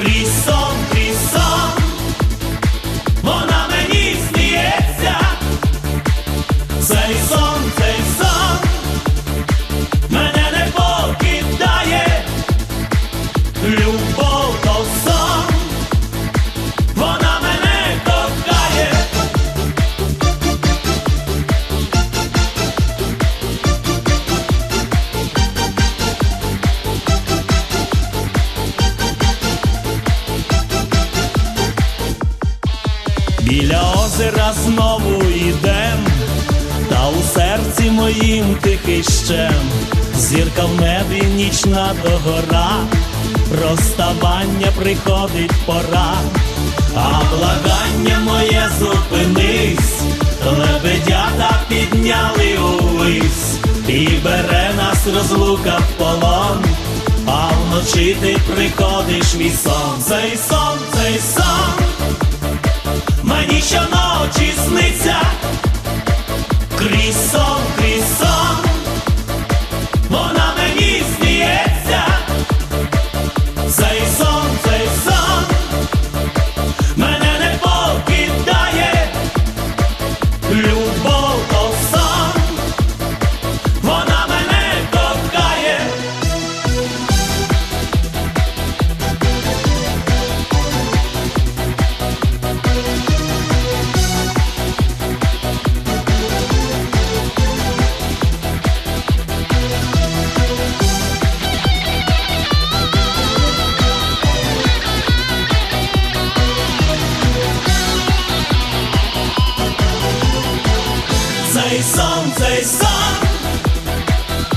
Крізь Біля озера знову йдем, та у серці моїм тихий щем, зірка в небі нічна догора, розставання приходить пора, а благання моє зупинись, лебедята підняли увись, і бере нас розлука в полон, а вночі ти приходиш мій сон, цей сон, цей сон щоночі сниться, крізь сон, крізь сон, Цей сон, цей сон,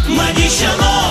мені щоночі